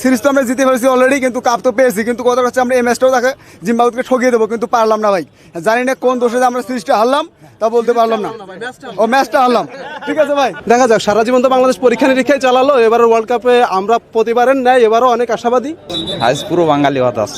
Series তো আমরা জিতে ফেলেছি অলরেডি কিন্তু কাপ তো পেয়েছি। কিন্তু কথা হচ্ছে আমরা এই ম্যাচটাও তাকে জিম্বাবুকে ঠকিয়ে দেবো কিন্তু পারলাম না ভাই। জানি না কোন দোষে যে আমরা সিরিজটা হারলাম তা বলতে পারলাম না। ও ম্যাচটা হারলাম। ঠিক আছে ভাই। দেখা যাক সারা জীবন তো বাংলাদেশ পরীক্ষা নিরীক্ষায় চালালো এবার ওয়ার্ল্ড কাপে আমরা প্রতিবারের ন্যায় এবারও অনেক আশাবাদী। আজ পুরো বাঙালি হতাশ।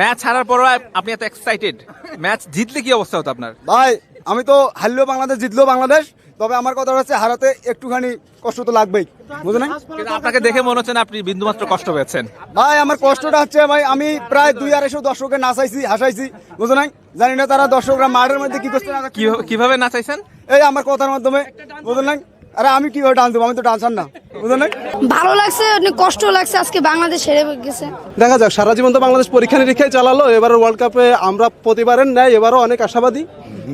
ম্যাচ হারার পরও আপনি এত এক্সাইটেড ম্যাচ জিতলে কি অবস্থা হতো আপনার? ভাই আমি তো হারলেও বাংলাদেশ জিতলেও বাংলাদেশ। তবে আমার কথা হচ্ছে হারাতে একটুখানি কষ্ট তো লাগবেই। বুঝলেন? আপনাকে দেখে মনে হচ্ছে আপনি বিন্দুমাত্র কষ্ট পেয়েছেন। ভাই আমার কষ্টটা হচ্ছে ভাই আমি প্রায় দুই আড়াইশো দর্শককে নাচাইছি হাসাইছি বুঝলেন? জানি না তারা দর্শকরা মাঠের মধ্যে কি করছে কীভাবে নাচাইছেন? এই আমার কথার মাধ্যমে বুঝলেন? আরে আমি কীভাবে ডান্স দেবো? আমি তো ডান্সার না। বুঝলেন ভালো লাগছে অনেক কষ্ট লাগছে আজকে বাংলাদেশ হেরে গেছে। দেখা যাক সারা জীবন তো বাংলাদেশ পরীক্ষা নিরীক্ষায় চালালো এবার ওয়ার্ল্ড কাপে আমরা প্রতিবারের ন্যায় এবারও অনেক আশাবাদী।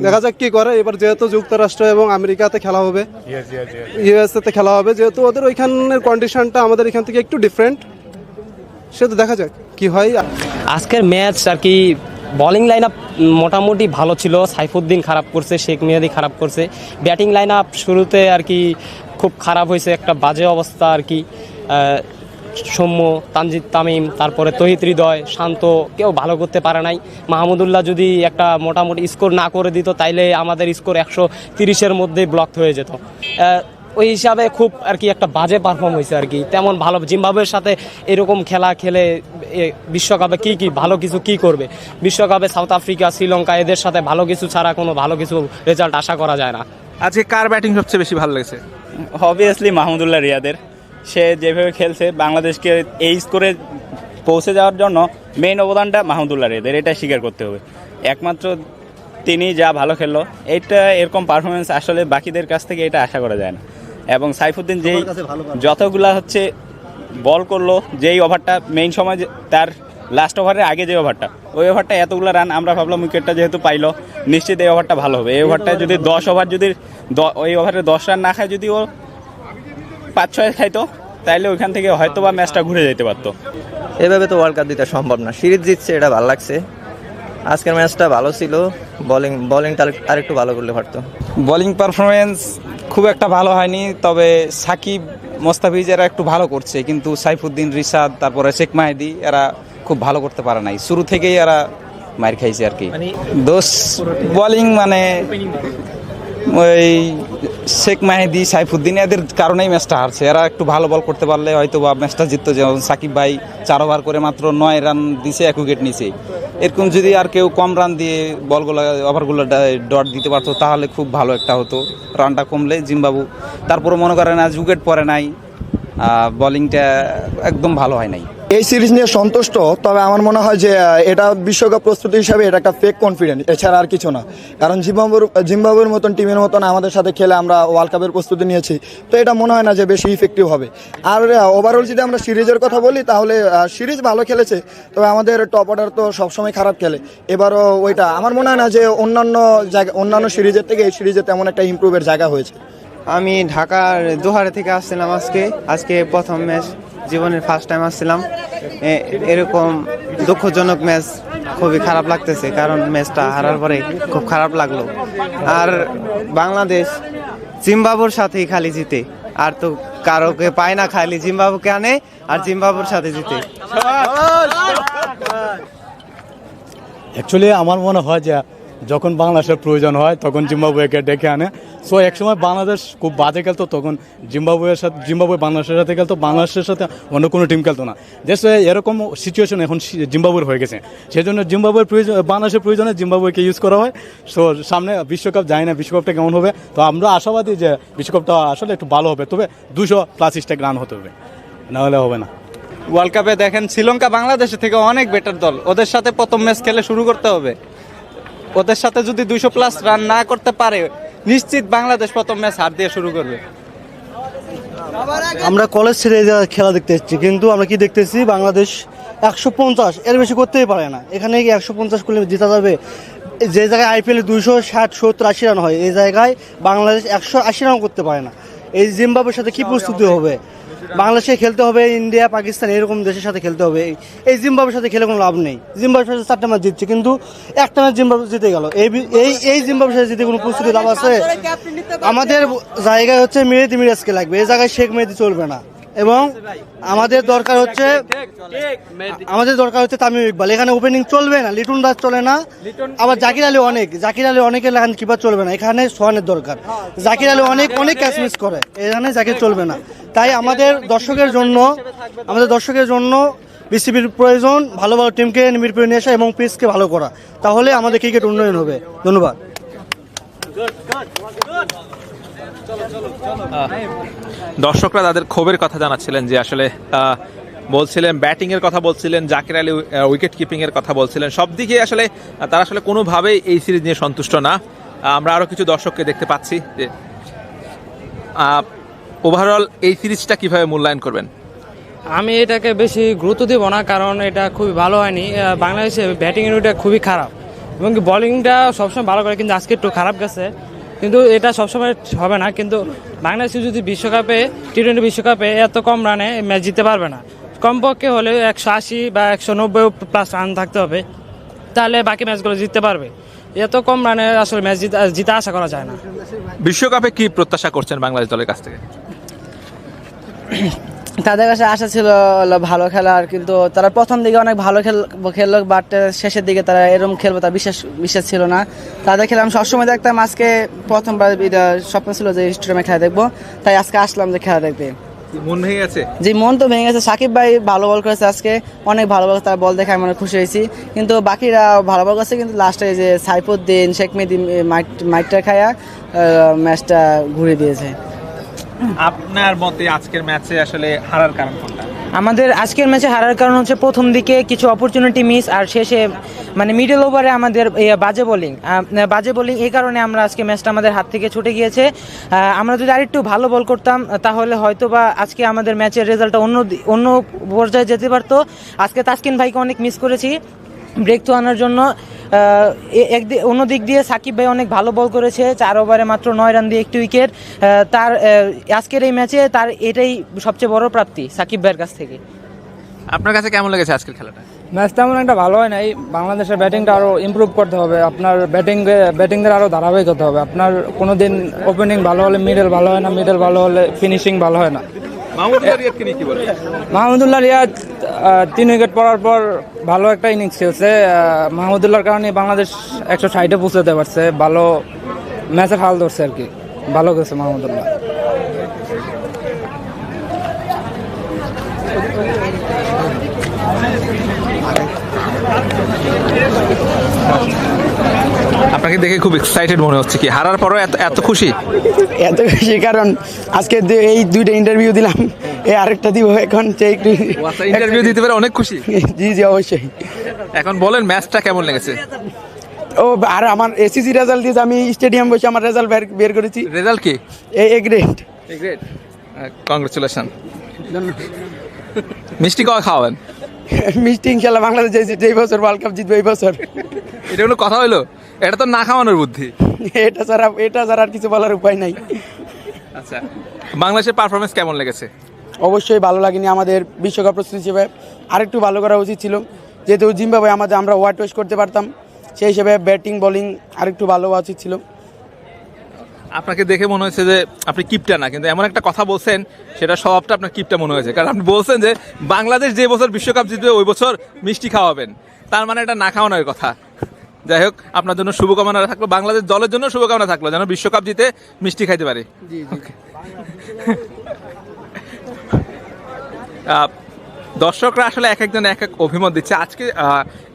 দেখা যাক কি করে এবার যেহেতু যুক্তরাষ্ট্র এবং আমেরিকাতে খেলা হবে। ইউএসএ তে খেলা হবে যেহেতু ওদের ওইখানের কন্ডিশনটা আমাদের এখান থেকে একটু ডিফারেন্ট সে তো দেখা যাক কি হয়। আজকের ম্যাচ আর কি বোলিং লাইন আপ মোটামুটি ভালো ছিল। সাইফুদ্দিন খারাপ করছে, শেখ মেহেদি খারাপ করছে। ব্যাটিং লাইন আপ শুরুতে আর কি খুব খারাপ হয়েছে, একটা বাজে অবস্থা আর কি। সৌম্য, তানজিদ তামিম, তারপরে তহিত হৃদয়, শান্ত, কেউ ভালো করতে পারে নাই। মাহমুদুল্লাহ যদি একটা মোটামুটি স্কোর না করে দিত, তাইলে আমাদের স্কোর একশো তিরিশের মধ্যে ব্লক হয়ে যেত। ওই হিসাবে খুব আর কি একটা বাজে পারফর্ম হয়েছে আর কি। তেমন ভালো জিম্বাবুয়ের সাথে এরকম খেলা খেলে এ, বিশ্বকাপে কি কি ভালো কিছু কি করবে? বিশ্বকাপে সাউথ আফ্রিকা শ্রীলঙ্কা এদের সাথে ভালো কিছু ছাড়া কোনো ভালো কিছু রেজাল্ট আশা করা যায় না। আজকে কার ব্যাটিং সবচেয়ে বেশি ভালো লেগেছে? অবভিয়াসলি মাহমুদুল্লাহ রিয়াদের। সে যেভাবে খেলছে বাংলাদেশকে এই স্কোরে পৌঁছে যাওয়ার জন্য মেইন অবদানটা মাহমুদুল্লাহ রিয়াদের এটা স্বীকার করতে হবে। একমাত্র তিনি যা ভালো খেললো এটা এরকম পারফরমেন্স আসলে বাকিদের কাছ থেকে এটা আশা করা যায় না। এবং সাইফুদ্দিন যেই যতগুলা হচ্ছে বল করল যেই ওভারটা মেইন সময় যে- তার লাস্ট ওভারের আগে যে ওভারটা ওই ওভারটা এতগুলো রান আমরা ভাবলাম উইকেটটা যেহেতু পাইলো নিশ্চিত এই ওভারটা ভালো হবে। এই ওভারটা যদি দশ ওভার যদি দ- ওই ওভারে দশ রান না খায় যদি ও পাঁচ ছয় খাইতো তাইলে ওইখান থেকে হয়তো বা ম্যাচটা ঘুরে যেতে পারতো। এভাবে তো ওয়ার্ল্ড কাপ দিতে সম্ভব না। সিরিজ জিতছে এটা ভালো লাগছে। আজকের ম্যাচটা ভালো ছিল। বোলিং বোলিংটা আরেকটু ভালো করলে পারতো। বোলিং পারফরমেন্স খুব একটা ভালো হয়নি তবে সাকিব মোস্তাফিজ এরা একটু ভালো করছে কিন্তু সাইফুদ্দিন রিসাদ তারপরে শেখ মাহেদি এরা খুব ভালো করতে পারে নাই। শুরু থেকেই এরা মার খাইছে আর কি। দোষ বোলিং মানে ওই শেখ মাহেদি, সাইফুদ্দিন, এদের কারণেই ম্যাচটা হারছে। এরা একটু ভালো বল করতে পারলে হয়তো বা ম্যাচটা জিততো যেমন সাকিব ভাই চার ওভার করে মাত্র নয় রান দিছে, এক উইকেট নিছে। এরকম যদি আর কেউ কম রান দিয়ে বলগুলো ওভারগুলো ডট দিতে পারতো, তাহলে খুব ভালো একটা হতো। রানটা কমলে জিম্বাবু। তারপরে মনে করেন আজ উইকেট পরে নাই। বোলিংটা একদম ভালো হয় নাই। এই সিরিজ নিয়ে সন্তুষ্ট, তবে আমার মনে হয় যে এটা বিশ্বকাপ প্রস্তুতি হিসাবে এটা একটা ফেক কনফিডেন্স এছাড়া আর কিছু না। কারণ জিম্বাবুর জিম্বাবুর মতন টিমের মতন আমাদের সাথে খেলে আমরা ওয়ার্ল্ড কাপের প্রস্তুতি নিয়েছি, তো এটা মনে হয় না যে বেশি ইফেক্টিভ হবে। আর ওভারঅল যদি আমরা সিরিজের কথা বলি, তাহলে সিরিজ ভালো খেলেছে, তবে আমাদের টপ অর্ডার তো সবসময় খারাপ খেলে। এবারও ওইটা, আমার মনে হয় না যে অন্যান্য জায়গা, অন্যান্য সিরিজের থেকে এই সিরিজে তেমন একটা ইমপ্রুভের জায়গা হয়েছে। আমি ঢাকার দোহারে থেকে আসছিলাম আজকে আজকে প্রথম ম্যাচ জীবনের ফার্স্ট টাইম আসছিলাম এরকম দুঃখজনক ম্যাচ খুবই খারাপ লাগতেছে, কারণ ম্যাচটা হারার পরে খুব খারাপ লাগল। আর বাংলাদেশ জিম্বাবুর সাথেই খালি জিতে, আর তো কারোকে পায় না খালি, জিম্বাবুকে আনে আর জিম্বাবুর সাথে জিতে। অ্যাকচুয়ালি আমার মনে হয় যে যখন বাংলাদেশের প্রয়োজন হয়, তখন জিম্বাবুয়েকে ডেকে আনে। সো একসময় বাংলাদেশ খুব বাজে খেলতো, তখন জিম্বাবুয়ের সাথে জিম্বাবুয়ে বাংলাদেশের সাথে খেলতো, বাংলাদেশের সাথে অন্য কোনো টিম খেলতো না। দেশে এরকম সিচুয়েশন এখন জিম্বাবুয়ের হয়ে গেছে। সেই জন্য জিম্বাবুয়ের প্রয়োজন বাংলাদেশের প্রয়োজনে জিম্বাবুয়েকে ইউজ করা হয়। সো সামনে বিশ্বকাপ যায় না বিশ্বকাপটা কেমন হবে। তো আমরা আশাবাদী যে বিশ্বকাপটা আসলে একটু ভালো হবে, তবে দুশো প্লাস রান হতে হবে। নাহলে হবে না। ওয়ার্ল্ড কাপে দেখেন, শ্রীলঙ্কা বাংলাদেশের থেকে অনেক বেটার দল। ওদের সাথে প্রথম ম্যাচ খেলে শুরু করতে হবে। ওদের সাথে যদি দুইশো প্লাস রান না করতে পারে নিশ্চিত বাংলাদেশ প্রথম ম্যাচ হার দিয়ে শুরু করবে। আমরা কলেজ ছেড়ে খেলা দেখতে এসেছি কিন্তু আমরা কি দেখতেছি? বাংলাদেশ একশো পঞ্চাশ এর বেশি করতেই পারে না। এখানে কি একশো পঞ্চাশ করলে জিতা যাবে? যে জায়গায় আইপিএল দুইশো ষাট সত্তর আশি রান হয় এই জায়গায় বাংলাদেশ একশো আশি রান করতে পারে না। এই জিম্বাবুয়ের সাথে কি প্রস্তুতি হবে? বাংলাদেশে খেলতে হবে ইন্ডিয়া পাকিস্তান এরকম দেশের সাথে খেলতে হবে। এই- জিম্বাবুয়ের সাথে খেলে কোনো লাভ নেই। জিম্বাবুয়ের সাথে চারটে ম্যাচ জিতছে কিন্তু একটা ম্যাচ জিম্বাবু জিতে গেল। এই এই এই জিম্বাবুয়ের সাথে জিতে কোনো প্রস্তুতি লাভ আছে? আমাদের জায়গায় হচ্ছে মেহেদি মিরাজকে লাগবে। এই জায়গায় শেখ মেহেদি চলবে না। এবং আমাদের দরকার হচ্ছে আমাদের দরকার হচ্ছে তামিম ইকবাল। এখানে ওপেনিং চলবে না লিটন দাস চলে না। আবার জাকির আলী অনেক। জাকির আলী অনেকের এখানে কিপার চলবে না। এখানে সোহানের দরকার। জাকির আলী অনেক অনেক ক্যাচ মিস করে। এখানে জাকির চলবে না। তাই আমাদের দর্শকের জন্য, আমাদের দর্শকের জন্য বিসিবির প্রয়োজন ভালো ভালো টিমকে মিরপুরে নিয়ে আসা এবং পিচকে ভালো করা। তাহলে আমাদের ক্রিকেট উন্নয়ন হবে। ধন্যবাদ। দর্শকরা তাদের ক্ষোভের কথা জানাচ্ছিলেন যে আসলে বলছিলেন ব্যাটিং এর কথা বলছিলেন, জাকির আলী উইকেট কিপিং এর কথা বলছিলেন। সব দিকে আসলে, তারা আসলে কোনোভাবেই এই সিরিজ নিয়ে সন্তুষ্ট না। আমরা আরও কিছু দর্শককে দেখতে পাচ্ছি যে ওভারঅল এই সিরিজটা কীভাবে মূল্যায়ন করবেন? আমি এটাকে বেশি গুরুত্ব দিব না কারণ এটা খুবই ভালো হয়নি। বাংলাদেশে ব্যাটিং ইউনিটটা খুবই খারাপ। এবং কি বোলিংটা সবসময় ভালো করে কিন্তু আজকে একটু খারাপ গেছে। কিন্তু এটা সবসময় হবে না কিন্তু বাংলাদেশে যদি বিশ্বকাপে টি টোয়েন্টি বিশ্বকাপে এত কম রানে ম্যাচ জিততে পারবে না। কমপক্ষে হলে একশো আশি বা একশো নব্বই প্লাস রান থাকতে হবে। তাহলে বাকি ম্যাচগুলো জিততে পারবে। এত কম রানে আসলে ম্যাচ জিতা জিতা আশা করা যায় না। বিশ্বকাপে কি প্রত্যাশা করছেন বাংলাদেশ দলের কাছ থেকে? তাদের কাছে আশা ছিল ভালো খেলার কিন্তু তারা প্রথম দিকে অনেক ভালো খেল খেললো বাট শেষের দিকে তারা এরকম খেলবে তার বিশ্বাস বিশ্বাস ছিল না। তাদের খেলা আমি সবসময় দেখতাম আজকে প্রথমবার স্বপ্ন ছিল যে স্টেডিয়ামে খেলা দেখব তাই আজকে আসলাম যে খেলা দেখতে। মন ভেঙে গেছে? যে মন তো ভেঙে গেছে। সাকিব ভাই ভালো বল করেছে আজকে অনেক ভালো বল তার বল দেখে আমি অনেক খুশি হয়েছি। কিন্তু বাকিরা ভালো বল করেছে কিন্তু লাস্টে যে সাইফুদ্দিন শেখ মাইট মাইটটা খায়া ম্যাচটা ঘুরে দিয়েছে। আপনার মতে আজকের ম্যাচে আসলে হারার কারণ কোনটা? আমাদের আজকের ম্যাচে হারার কারণ হচ্ছে প্রথম দিকে কিছু অপরচুনিটি মিস আর শেষে মানে মিডল ওভারে আমাদের বাজে বোলিং বাজে বোলিং এই কারণে আমরা আজকে ম্যাচটা আমাদের হাত থেকে ছুটে গিয়েছে। আমরা যদি আরেকটু ভালো বল করতাম, তাহলে হয়তো বা আজকে আমাদের ম্যাচের রেজাল্টটা অন্য অন্য পর্যায়ে যেতে পারতো। আজকে তাসকিন ভাইকে অনেক মিস করেছি। ব্রেক তো আনার জন্য আহ, এ- একদি অন্য দিক দিয়ে সাকিব ভাই অনেক ভালো বল করেছে চার ওভারে মাত্র নয় রান দিয়ে একটি উইকেট তার আজকের এই ম্যাচে তার এটাই সবচেয়ে বড় প্রাপ্তি সাকিব ভাইয়ের কাছ থেকে। আপনার কাছে কেমন লেগেছে আজকের খেলাটা? ম্যাচ তেমন একটা ভালো হয় নাই। বাংলাদেশের ব্যাটিংটা আরও ইমপ্রুভ করতে হবে। আপনার ব্যাটিং ব্যাটিংদের আরও ধারাবাহিক হতে হবে। আপনার কোনো দিন ওপেনিং ভালো হলে মিডল ভালো হয় না মিডল ভালো হলে ফিনিশিং ভালো হয় না। মাহমুদুল্লাহ রিয়াদ তিন উইকেট পড়ার পর ভালো একটা ইনিংস খেলছে। মাহমুদুল্লাহর কারণে বাংলাদেশ একশো ষাটে পৌঁছাতে পারছে। ভালো ম্যাচের হাল ধরছে আর কি। ভালো গেছে মাহমুদুল্লাহ। আপনাকে দেখে খুব এক্সাইটেড মনে হচ্ছে কি? হারার পরও এত এত খুশি? এত বেশি কারণ আজকে এই দুইটা ইন্টারভিউ দিলাম। এই আরেকটা দিব এখন ইন্টারভিউ দিতে পারে অনেক খুশি। জি জি অবশ্যই। এখন বলেন ম্যাচটা কেমন লেগেছে? ও আর আমার এসিসি রেজাল্ট দিয়েছে আমি স্টেডিয়াম বসে আমার রেজাল্ট বের করেছি। রেজাল্ট কি? এ এ গ্রেড কংগ্রেচুলেশন মিষ্টি কয় খাওয়াবেন? মিষ্টি ইনশাল্লাহ বাংলাদেশ যে- যেই বছর ওয়ার্ল্ড কাপ জিতবে এই বছর। এটা কোনো কথা হইল? এটা তো না খাওয়ানোর বুদ্ধি। এটা ছাড়া এটা ছাড়া আর কিছু বলার উপায় নাই। আচ্ছা বাংলাদেশের পারফরমেন্স কেমন লেগেছে? অবশ্যই ভালো লাগেনি আমাদের বিশ্বকাপ প্রস্তুতি হিসেবে। আরেকটু ভালো করা উচিত ছিল যেহেতু জিম্বাবুয়ে আমাদের আমরা ওয়াট ওয়েস্ট করতে পারতাম সেই হিসেবে ব্যাটিং বোলিং আরেকটু ভালো হওয়া উচিত ছিল। আপনাকে দেখে মনে হয়েছে যে আপনি কিপটা না কিন্তু এমন একটা কথা বলছেন সেটা স্বভাবটা আপনার কিপটা মনে হয়েছে। কারণ আপনি বলছেন যে বাংলাদেশ যে বছর বিশ্বকাপ জিতবে ওই বছর মিষ্টি খাওয়াবেন। তার মানে এটা না খাওয়ানোর কথা। যাই হোক আপনার জন্য শুভকামনা থাকল। বাংলাদেশ দলের জন্য শুভকামনা থাকল যেন বিশ্বকাপ জিতে মিষ্টি খাইতে পারে। দর্শকরা আসলে এক একজন এক এক অভিমত দিচ্ছে। আজকে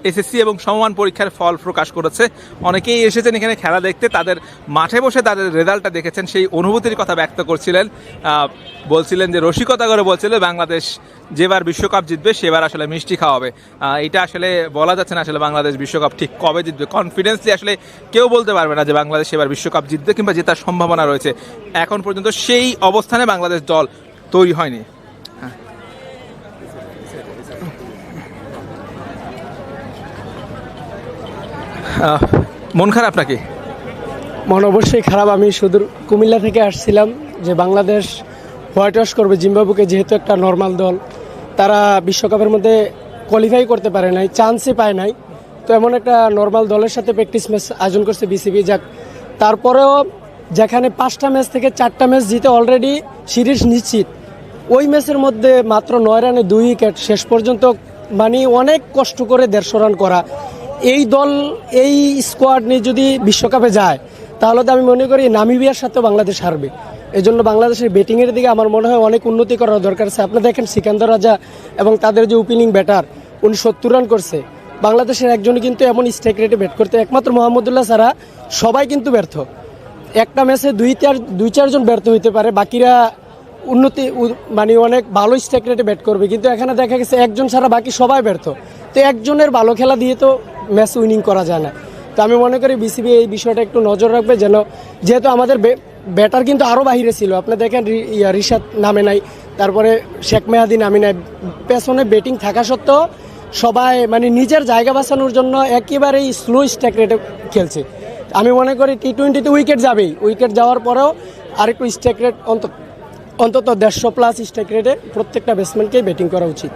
এসএসসি এবং সমমান পরীক্ষার ফল প্রকাশ করেছে। অনেকেই এসেছেন এখানে খেলা দেখতে, তাদের মাঠে বসে তাদের রেজাল্টটা দেখেছেন, সেই অনুভূতির কথা ব্যক্ত করছিলেন। বলছিলেন যে রসিকতা করে বলছিলেন বাংলাদেশ যেবার বিশ্বকাপ জিতবে, সেবার আসলে মিষ্টি খাওয়াবে এটা আসলে বলা যাচ্ছে না আসলে বাংলাদেশ বিশ্বকাপ ঠিক কবে জিতবে। কনফিডেন্সলি আসলে কেউ বলতে পারবে না যে বাংলাদেশ এবার বিশ্বকাপ জিতবে কিংবা জেতার সম্ভাবনা রয়েছে। এখন পর্যন্ত সেই অবস্থানে বাংলাদেশ দল তৈরি হয়নি। মন খারাপ নাকি? মন অবশ্যই খারাপ। আমি সুদূর কুমিল্লা থেকে আসছিলাম যে বাংলাদেশ হোয়াইট ওয়াশ করবে জিম্বাবুকে, যেহেতু একটা নর্মাল দল। তারা বিশ্বকাপের মধ্যে কোয়ালিফাই করতে পারে নাই চান্সই পায় নাই। তো এমন একটা নর্মাল দলের সাথে প্র্যাকটিস ম্যাচ আয়োজন করছে বিসিবি যাক, তারপরেও যেখানে পাঁচটা ম্যাচ থেকে চারটা ম্যাচ জিতে অলরেডি সিরিজ নিশ্চিত। ওই ম্যাচের মধ্যে মাত্র নয় রানে দুই উইকেট। শেষ পর্যন্ত মানে অনেক কষ্ট করে দেড়শো রান করা। এই দল, এই স্কোয়াড নিয়ে যদি বিশ্বকাপে যায়, তাহলে তো আমি মনে করি নামিবিয়ার সাথে বাংলাদেশ হারবে। এই জন্য বাংলাদেশের ব্যাটিংয়ের দিকে আমার মনে হয় অনেক উন্নতি করার দরকার আছে। আপনি দেখেন সিকান্দর রাজা এবং তাদের যে ওপেনিং ব্যাটার উনি সত্তর রান করছে। বাংলাদেশের একজনই কিন্তু এমন স্ট্রাইক রেটে ব্যাট করতে, একমাত্র মোহাম্মদুল্লাহ ছাড়া সবাই কিন্তু ব্যর্থ। একটা ম্যাচে দুই চার, দুই চারজন ব্যর্থ হইতে পারে, বাকিরা উন্নতি মানে অনেক ভালো স্ট্রাইক রেটে ব্যাট করবে। কিন্তু এখানে দেখা গেছে একজন ছাড়া বাকি সবাই ব্যর্থ। তো একজনের ভালো খেলা দিয়ে তো ম্যাচ উইনিং করা যায় না। তো আমি মনে করি বিসিবি এই বিষয়টা একটু নজর রাখবে যেন, যেহেতু আমাদের ব্যাটার কিন্তু আরও বাহিরে ছিল। আপনি দেখেন রিশাদ নামে নাই, তারপরে শেখ মেহাদি নামে নাই। পেছনে ব্যাটিং থাকা সত্ত্বেও সবাই মানে নিজের জায়গা বাঁচানোর জন্য একেবারেই স্লো স্ট্রাইক রেটে খেলছে। আমি মনে করি টি টোয়েন্টিতে উইকেট যাবেই। উইকেট যাওয়ার পরেও আরেকটু স্ট্যাক রেট অন্তত অন্তত দেড়শো প্লাস স্ট্রাইক রেটে প্রত্যেকটা ব্যাটসম্যানকেই ব্যাটিং করা উচিত।